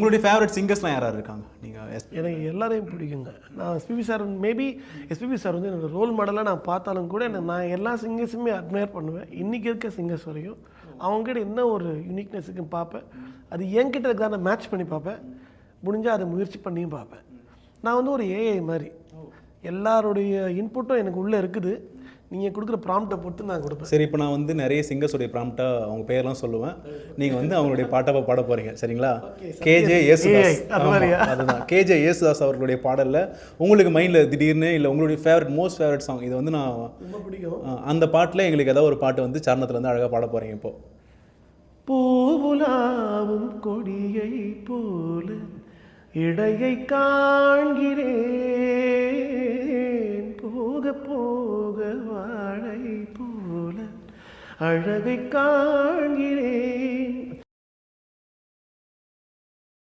உங்களுடைய ஃபேவரட் சிங்கர்ஸ்லாம் யாராவது இருக்காங்க? நீங்கள் எஸ் எனக்கு எல்லாரையும் பிடிக்குங்க. நான் SPB sir maybe SPB sir வந்து எனக்கு ரோல் மாடலாக நான் பார்த்தாலும் கூட நான் எல்லா சிங்கர்ஸுமே அட்மையர் பண்ணுவேன். இன்றைக்கி இருக்க சிங்கர்ஸ் வரையும். அவங்ககிட்ட என்ன ஒரு யூனிக்னஸ் இருக்குன்னு பார்ப்பேன். அது என்கிட்ட இருக்கிறத நான் மேட்ச் பண்ணி பார்ப்பேன். முடிஞ்சால் அதை முயற்சி பண்ணியும் பார்ப்பேன். நான் வந்து ஒரு ஏஐ மாதிரி. எல்லாருடைய இன்புட்டும் எனக்கு உள்ளே இருக்குது. நீங்கள் கொடுக்குற ப்ராம்ப்டை பொறுத்து நான் கொடுப்பேன். சரி இப்போ நான் வந்து நிறைய சிங்கர்ஸுடைய ப்ராம்ப்டாக அவங்க பேர்லாம் சொல்லுவேன். நீங்கள் வந்து அவங்களுடைய பாட்டை பாட போகிறீங்க சரிங்களா? கேஜே யேசுதாஸ் அதுதான். கேஜே யேசுதாஸ் அவர்களுடைய பாடலில் உங்களுக்கு மைண்டில் திடீர்னு இல்லை உங்களுடைய ஃபேவரட் மோஸ்ட் ஃபேவரட் சாங் இது வந்து நான் ரொம்ப பிடிக்கும். அந்த பாட்டில் எங்களுக்கு ஏதாவது ஒரு பாட்டு வந்து சரணத்தில் வந்து அழகாக பாட போகிறீங்க இப்போ. பூவுலாவும் கொடியை போல இடையை காண்கிறேன். போக வாழை போல அழகை காண்கிறேன்.